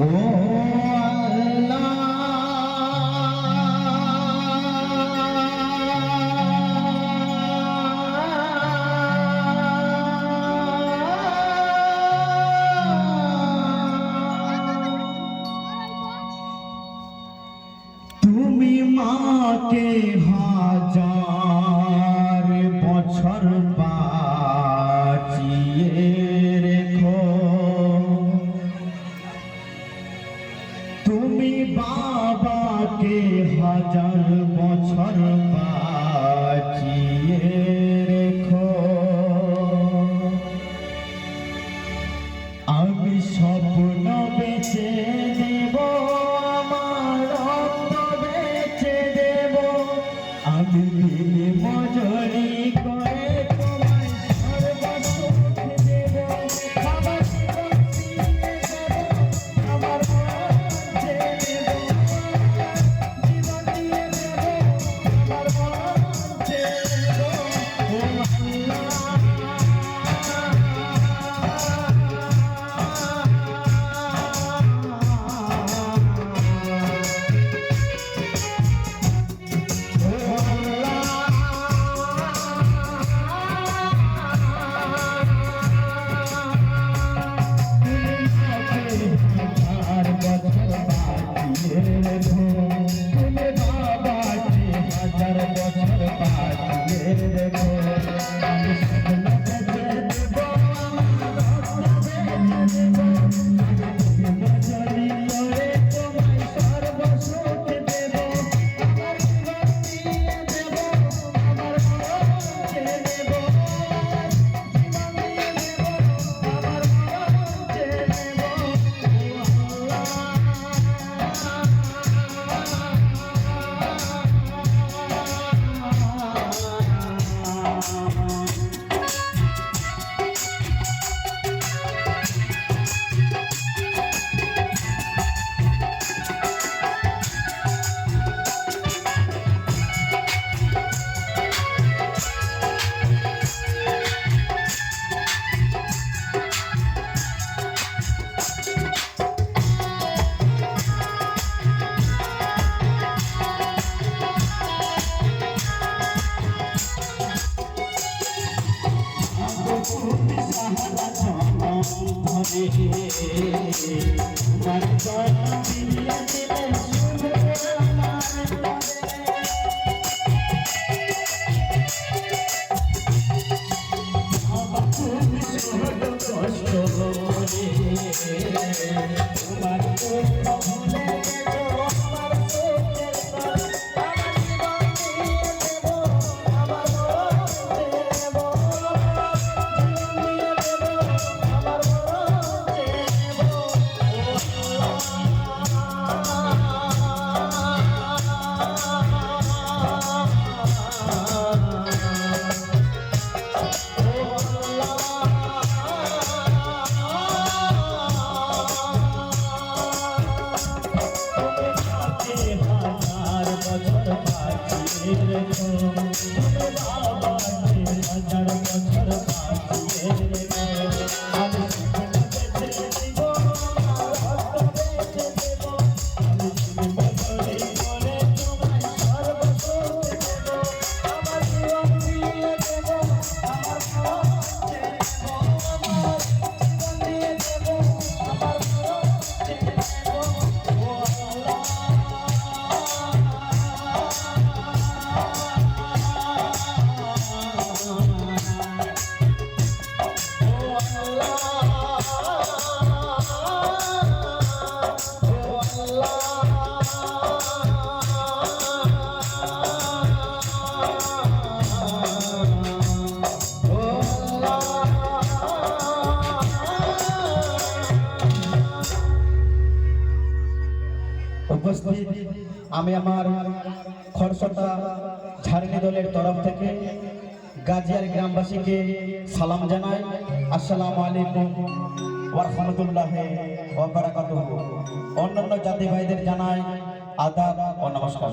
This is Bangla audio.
Oh. তুমি মাকে হাজার বছর বাঁচিয়ে রেখো। তুমি বাবাকে হাজার বছর বাঁচিয়ে রেখো। আমি স্বপ্ন Thank you. Thank you. উপস্থিত আমি আমার খরসটা ঝাড়নি দলের তরফ থেকে গাজিয়ার গ্রামবাসীকে সালাম জানাই। আসসালামু আলাইকুম ওরহমতুল্লাহ অন্যান্য জাতি ভাইদের জানাই আদাব ও নমস্কার।